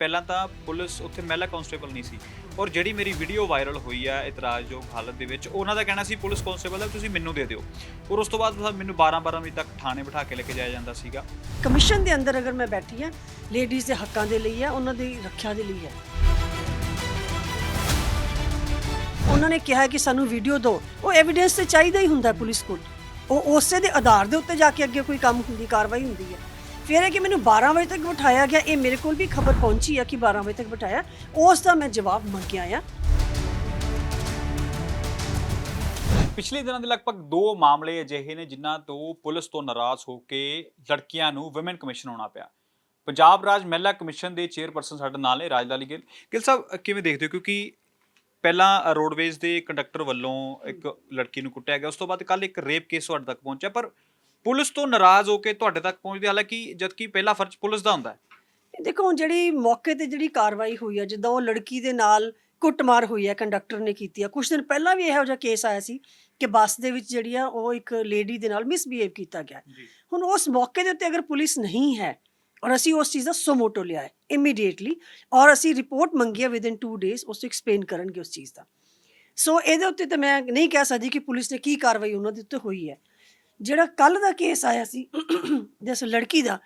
ਪਹਿਲਾਂ ਤਾਂ ਪੁਲਿਸ ਉੱਥੇ ਮਹਿਲਾ ਕਾਂਸਟੇਬਲ ਨਹੀਂ ਸੀ। ਔਰ ਜਿਹੜੀ ਮੇਰੀ ਵੀਡੀਓ ਵਾਇਰਲ ਹੋਈ ਆ ਇਤਰਾਜ਼ਯੋਗ ਹਾਲਤ ਦੇ ਵਿੱਚ, ਉਹਨਾਂ ਦਾ ਕਹਿਣਾ ਸੀ, ਪੁਲਿਸ ਕਾਂਸਟੇਬਲ ਹੈ ਤੁਸੀਂ ਮੈਨੂੰ ਦੇ ਦਿਓ। ਔਰ ਉਸ ਤੋਂ ਬਾਅਦ ਮੈਨੂੰ 12 12 ਵਜੇ ਤੱਕ ਥਾਣੇ ਬਿਠਾ ਕੇ ਲੈ ਕੇ ਜਾਇਆ ਜਾਂਦਾ ਸੀਗਾ। ਕਮਿਸ਼ਨ ਦੇ ਅੰਦਰ ਅਗਰ ਮੈਂ ਬੈਠੀ ਆ ਲੇਡੀਜ਼ ਦੇ ਹੱਕਾਂ ਦੇ ਲਈ ਹੈ ਉਹਨਾਂ ਦੀ ਰੱਖਿਆ ਦੇ ਲਈ ਹੈ ਉਹਨਾਂ ਨੇ ਕਿਹਾ ਕਿ ਸਾਨੂੰ ਵੀਡੀਓ ਦਿਓ। ਉਹ ਐਵੀਡੈਂਸ ਤੇ ਚਾਹੀਦਾ ਹੀ ਹੁੰਦਾ ਪੁਲਿਸ ਕੋਲ। ਉਹ ਉਸੇ ਦੇ ਆਧਾਰ ਦੇ ਉੱਤੇ ਜਾ ਕੇ ਅੱਗੇ ਕੋਈ ਕੰਮ ਹੁੰਦੀ, ਕਾਰਵਾਈ ਹੁੰਦੀ ਹੈ ਫਿਰ ਇਹ ਕਿ ਮੈਨੂੰ 12 ਵਜੇ ਤੱਕ ਬਿਠਾਇਆ ਗਿਆ। ਇਹ ਮੇਰੇ ਕੋਲ ਵੀ ਖਬਰ ਪਹੁੰਚੀ ਆ ਕਿ 12 ਵਜੇ ਤੱਕ ਬਿਠਾਇਆ। ਉਸ ਦਾ ਮੈਂ ਜਵਾਬ ਮੰਗਿਆ ਆ ਪਿਛਲੇ ਦਿਨਾਂ ਦੇ ਲਗਭਗ ਦੋ ਮਾਮਲੇ ਅਜਿਹੇ ਨੇ ਜਿਨ੍ਹਾਂ ਤੋਂ ਪੁਲਿਸ ਤੋਂ ਨਾਰਾਜ਼ ਹੋ ਕੇ ਲੜਕੀਆਂ ਨੂੰ ਔਮਨ ਕਮਿਸ਼ਨ ਆਉਣਾ ਪਿਆ। ਪੰਜਾਬ ਰਾਜ ਮਹਿਲਾ ਕਮਿਸ਼ਨ ਦੇ ਚੇਅਰਪਰਸਨ ਸਾਡੇ ਨਾਲ ਨੇ ਰਾਜਦਾਲੀ ਗਿੱਲ। ਗਿੱਲ ਸਾਹਿਬ ਕਿਵੇਂ ਦੇਖਦੇ ਹੋ? ਕਿਉਂਕਿ ਪਹਿਲਾਂ ਰੋਡਵੇਜ਼ ਦੇ ਕੰਡਕਟਰ ਵੱਲੋਂ ਇੱਕ ਲੜਕੀ ਨੂੰ ਕੁੱਟਿਆ ਗਿਆ। ਉਸ ਤੋਂ ਬਾਅਦ ਕੱਲ ਇੱਕ ਰੇਪ ਕੇਸ ਤੁਹਾਡੇ ਤੱਕ ਪਹੁੰਚਿਆ, ਪਰ ਪੁਲਿਸ ਤੋਂ ਨਾਰਾਜ਼ ਹੋ ਕੇ ਤੁਹਾਡੇ ਤੱਕ ਪਹੁੰਚਦੀ ਹਾਲਾਂਕਿ ਜਦਕਿ ਪਹਿਲਾ ਫਰਜ਼ ਪੁਲਿਸ ਦਾ ਹੁੰਦਾ ਹੈ। ਦੇਖੋ ਹੁਣ ਜਿਹੜੀ ਮੌਕੇ ਤੇ ਜਿਹੜੀ ਕਾਰਵਾਈ ਹੋਈ ਹੈ ਜਿੱਦਾਂ ਉਹ ਲੜਕੀ ਦੇ ਨਾਲ ਕੁੱਟਮਾਰ ਹੋਈ ਹੈ ਕੰਡਕਟਰ ਨੇ ਕੀਤੀ ਹੈ ਕੁਝ ਦਿਨ ਪਹਿਲਾਂ ਵੀ ਇਹੋ ਜਿਹਾ ਕੇਸ ਆਇਆ ਸੀ ਕਿ ਬੱਸ ਦੇ ਵਿੱਚ ਜਿਹੜੀ ਆ ਉਹ ਇੱਕ ਲੇਡੀ ਦੇ ਨਾਲ ਮਿਸਬੀਹੇਵ ਕੀਤਾ ਗਿਆ। ਹੁਣ ਉਸ ਮੌਕੇ ਦੇ ਉੱਤੇ ਅਗਰ ਪੁਲਿਸ ਨਹੀਂ ਹੈ ਔਰ ਅਸੀਂ ਉਸ ਚੀਜ਼ ਦਾ ਸੋਮੋਟੋ ਲਿਆ ਹੈ ਇਮੀਡੀਏਟਲੀ ਔਰ ਅਸੀਂ ਰਿਪੋਰਟ ਮੰਗੀ ਹੈ ਵਿਦਿਨ 2 ਡੇਜ਼ ਉਸ ਤੋਂ ਐਕਸਪਲੇਨ ਕਰਨਗੇ ਉਸ ਚੀਜ਼ ਦਾ। ਸੋ ਇਹਦੇ ਉੱਤੇ ਤਾਂ ਮੈਂ ਨਹੀਂ ਕਹਿ ਸਕਦੀ ਕਿ ਪੁਲਿਸ ਨੇ ਕੀ ਕਾਰਵਾਈ ਉਹਨਾਂ ਦੇ ਉੱਤੇ ਹੋਈ ਹੈ। ਜਿਹੜਾ ਕੱਲ ਦਾ ਕੇਸ ਆਇਆ ਸੀ ਜਿਸ ਲੜਕੀ ਦਾ,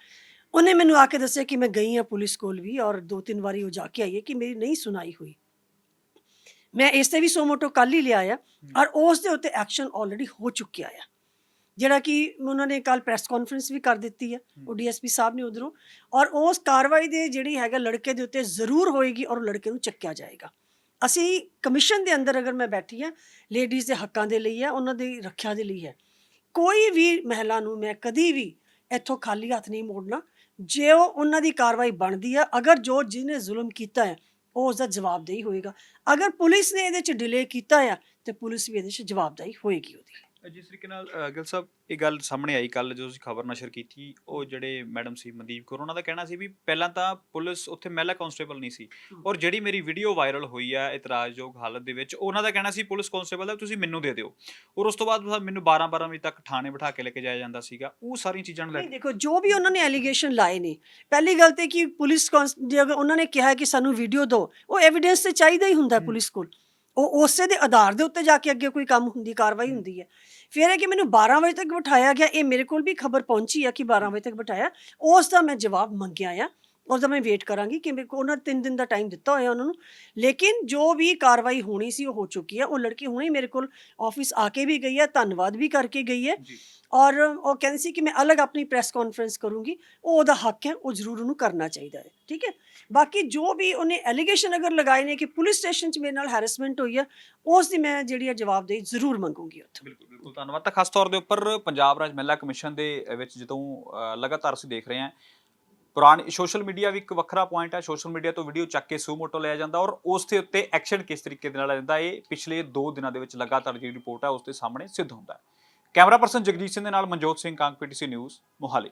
ਉਹਨੇ ਮੈਨੂੰ ਆ ਕੇ ਦੱਸਿਆ ਕਿ ਮੈਂ ਗਈ ਹਾਂ ਪੁਲਿਸ ਕੋਲ ਵੀ ਔਰ ਦੋ ਤਿੰਨ ਵਾਰੀ ਉਹ ਜਾ ਕੇ ਆਈ ਹੈ ਕਿ ਮੇਰੀ ਨਹੀਂ ਸੁਣਾਈ ਹੋਈ। ਮੈਂ ਇਸ ਤੇ ਵੀ ਸੋਮੋਟੋ ਕੱਲ ਹੀ ਲਿਆਇਆ ਔਰ ਉਸ ਦੇ ਉੱਤੇ ਐਕਸ਼ਨ ਆਲਰੇਡੀ ਹੋ ਚੁੱਕਿਆ ਆ। ਜਿਹੜਾ ਕਿ ਉਹਨਾਂ ਨੇ ਕੱਲ ਪ੍ਰੈਸ ਕਾਨਫਰੰਸ ਵੀ ਕਰ ਦਿੱਤੀ ਹੈ ਉਹ ਡੀਐਸਪੀ ਸਾਹਿਬ ਨੇ ਉਧਰੋਂ ਔਰ ਉਸ ਕਾਰਵਾਈ ਦੇ ਜਿਹੜੀ ਹੈਗਾ ਲੜਕੇ ਦੇ ਉੱਤੇ ਜ਼ਰੂਰ ਹੋਏਗੀ ਔਰ ਲੜਕੇ ਨੂੰ ਚੱਕਿਆ ਜਾਏਗਾ। ਅਸੀਂ ਕਮਿਸ਼ਨ ਦੇ ਅੰਦਰ ਅਗਰ ਮੈਂ ਬੈਠੀ ਆ ਲੇਡੀਜ਼ ਦੇ ਹੱਕਾਂ ਦੇ ਲਈ ਹੈ ਉਹਨਾਂ ਦੀ ਰੱਖਿਆ ਦੇ ਲਈ ਹੈ। ਕੋਈ ਵੀ ਮਹਿਲਾ ਨੂੰ ਮੈਂ ਕਦੀ ਵੀ ਇੱਥੋਂ ਖਾਲੀ ਹੱਥ ਨਹੀਂ ਮੋੜਨਾ। ਜੇ ਉਹ ਉਹਨਾਂ ਦੀ ਕਾਰਵਾਈ ਬਣਦੀ ਹੈ ਅਗਰ ਜੋ ਜਿਹਨੇ ਜ਼ੁਲਮ ਕੀਤਾ ਹੈ ਉਹ ਉਸ ਦਾ ਜਵਾਬਦੇਹੀ ਹੋਏਗਾ। ਅਗਰ ਪੁਲਿਸ ਨੇ ਇਹਦੇ 'ਚ ਡਿਲੇ ਕੀਤਾ ਆ, ਤੇ ਪੁਲਿਸ ਵੀ ਇਹਦੇ 'ਚ ਜਵਾਬਦੇਹੀ ਹੋਏਗੀ ਉਹਦੀ। ਜਿਸ ਤਰੀਕੇ ਨਾਲ ਗਿੱਲ ਸਾਹਿਬ ਇਹ ਗੱਲ ਸਾਹਮਣੇ ਆਈ ਕੱਲ ਜਦੋਂ ਅਸੀਂ ਖਬਰ ਨਸ਼ਰ ਕੀਤੀ ਉਹ ਜਿਹੜੇ ਮੈਡਮ ਸੀ ਮਨਦੀਪ ਕੌਰ ਉਹਨਾਂ ਦਾ ਕਹਿਣਾ ਸੀ ਵੀ ਪਹਿਲਾਂ ਤਾਂ ਪੁਲਿਸ ਉੱਥੇ ਮਹਿਲਾ ਕਾਂਸਟੇਬਲ ਨਹੀਂ ਸੀ ਔਰ ਜਿਹੜੀ ਮੇਰੀ ਵੀਡੀਓ ਵਾਇਰਲ ਹੋਈ ਆ ਇਤਰਾਜ਼ਯੋਗ ਹਾਲਤ ਦੇ ਵਿੱਚ ਉਹਨਾਂ ਦਾ ਕਹਿਣਾ ਸੀ ਪੁਲਿਸ ਕਾਂਸਟੇਬਲ ਹੈ ਤੁਸੀਂ ਮੈਨੂੰ ਦੇ ਦਿਓ। ਔਰ ਉਸ ਤੋਂ ਬਾਅਦ ਮੈਨੂੰ 12 12 ਵਜੇ ਤੱਕ ਥਾਣੇ ਬਿਠਾ ਕੇ ਲੈ ਕੇ ਜਾਇਆ ਜਾਂਦਾ ਸੀਗਾ ਉਹ ਸਾਰੀਆਂ ਚੀਜ਼ਾਂ ਨੂੰ ਲੈ ਨਹੀਂ ਦੇਖੋ ਜੋ ਵੀ ਉਹਨਾਂ ਨੇ ਐਲੀਗੇਸ਼ਨ ਲਾਏ ਨੇ ਪਹਿਲੀ ਗੱਲ ਤੇ ਕਿ ਪੁਲਿਸ ਉਹਨਾਂ ਨੇ ਕਿਹਾ ਕਿ ਸਾਨੂੰ ਵੀਡੀਓ ਦਿਓ ਉਹ ਐਵੀਡੈਂਸ ਤੇ ਚਾਹੀਦਾ ਹੀ ਹੁੰਦਾ ਪੁਲਿਸ ਕੋਲ। ਉਹ ਉਸੇ ਦੇ ਆਧਾਰ ਦੇ ਉੱਤੇ ਜਾ ਕੇ ਅੱਗੇ ਕੋਈ ਕੰਮ ਹੁੰਦੀ ਕਾਰਵਾਈ ਹੁੰਦੀ ਹੈ। ਫਿਰ ਇਹ ਕਿ ਮੈਨੂੰ 12 ਵਜੇ ਤੱਕ ਬਿਠਾਇਆ ਗਿਆ ਇਹ ਮੇਰੇ ਕੋਲ ਵੀ ਖਬਰ ਪਹੁੰਚੀ ਆ ਕਿ 12 ਵਜੇ ਤੱਕ ਬਿਠਾਇਆ। ਉਸ ਦਾ ਮੈਂ ਜਵਾਬ ਮੰਗਿਆ ਆ। ਉਸ ਦਾ ਮੈਂ ਵੇਟ ਕਰਾਂਗੀ ਕਿ ਮੇਰੇ ਕੋਲ ਉਹਨਾਂ 3 ਦਿਨ ਦਾ ਟਾਈਮ ਦਿੱਤਾ ਹੋਇਆ ਉਹਨਾਂ ਨੂੰ। ਲੇਕਿਨ ਜੋ ਵੀ ਕਾਰਵਾਈ ਹੋਣੀ ਸੀ ਉਹ ਹੋ ਚੁੱਕੀ ਹੈ। ਉਹ ਲੜਕੀ ਹੁਣੇ ਮੇਰੇ ਕੋਲ ਆਫਿਸ ਆ ਕੇ ਵੀ ਗਈ ਹੈ ਧੰਨਵਾਦ ਵੀ ਕਰਕੇ ਗਈ ਹੈ। ਔਰ ਉਹ ਕਹਿੰਦੀ ਸੀ ਕਿ ਮੈਂ ਅਲੱਗ ਆਪਣੀ ਪ੍ਰੈਸ ਕਾਨਫਰੰਸ ਕਰੂੰਗੀ। ਉਹ ਉਹਦਾ ਹੱਕ ਹੈ ਉਹ ਜ਼ਰੂਰ ਉਹਨੂੰ ਕਰਨਾ ਚਾਹੀਦਾ ਹੈ। ਠੀਕ ਹੈ? ਬਾਕੀ ਜੋ ਵੀ ਉਹਨੇ ਐਲੀਗੇਸ਼ਨ ਅਗਰ ਲਗਾਏ ਨੇ ਕਿ ਪੁਲਿਸ ਸਟੇਸ਼ਨ 'ਚ ਮੇਰੇ ਨਾਲ ਹੈਰੈਸਮੈਂਟ ਹੋਈ ਹੈ ਉਸ ਦੀ ਮੈਂ ਜਿਹੜੀ ਹੈ ਜਵਾਬਦੇਹੀ ਜ਼ਰੂਰ ਮੰਗੂੰਗੀ ਉੱਥੇ। ਬਿਲਕੁਲ ਬਿਲਕੁਲ ਧੰਨਵਾਦ। ਤਾਂ ਖਾਸ ਤੌਰ ਦੇ ਉੱਪਰ ਪੰਜਾਬ ਰਾਜ ਮਹਿਲਾ ਕਮਿਸ਼ਨ ਦੇ ਵਿੱਚ ਜਦੋਂ ਲਗਾਤਾਰ ਅਸੀਂ ਦੇਖ ਰਹੇ ਹਾਂ ਪੁਰਾਣੀ ਸੋਸ਼ਲ ਮੀਡੀਆ ਵੀ ਇੱਕ ਵੱਖਰਾ ਪੁਆਇੰਟ ਹੈ ਸੋਸ਼ਲ ਮੀਡੀਆ ਤੋਂ ਵੀਡੀਓ ਚੱਕ ਕੇ ਸੂ ਮੋਟੋ ਲਿਆ ਜਾਂਦਾ ਔਰ ਉਸ ਦੇ ਉੱਤੇ ਐਕਸ਼ਨ ਕਿਸ ਤਰੀਕੇ ਦੇ ਨਾਲ ਲੈਂਦਾ ਇਹ ਪਿਛਲੇ 2 ਦਿਨਾਂ ਦੇ ਵਿੱਚ ਲਗਾਤਾਰ ਜਿਹੜੀ ਰਿਪੋਰਟ ਹੈ ਉਸ ਦੇ ਸਾਹਮਣੇ ਸਿੱਧ ਹੁੰਦਾ ਹੈ। ਕੈਮਰਾ ਪਰਸਨ ਜਗਜੀਤ ਸਿੰਘ ਦੇ ਨਾਲ ਮਨਜੋਤ ਸਿੰਘ ਕਾਂਗ ਪੀਟੀਸੀ ਨਿਊਜ਼ ਮੋਹਾਲੀ।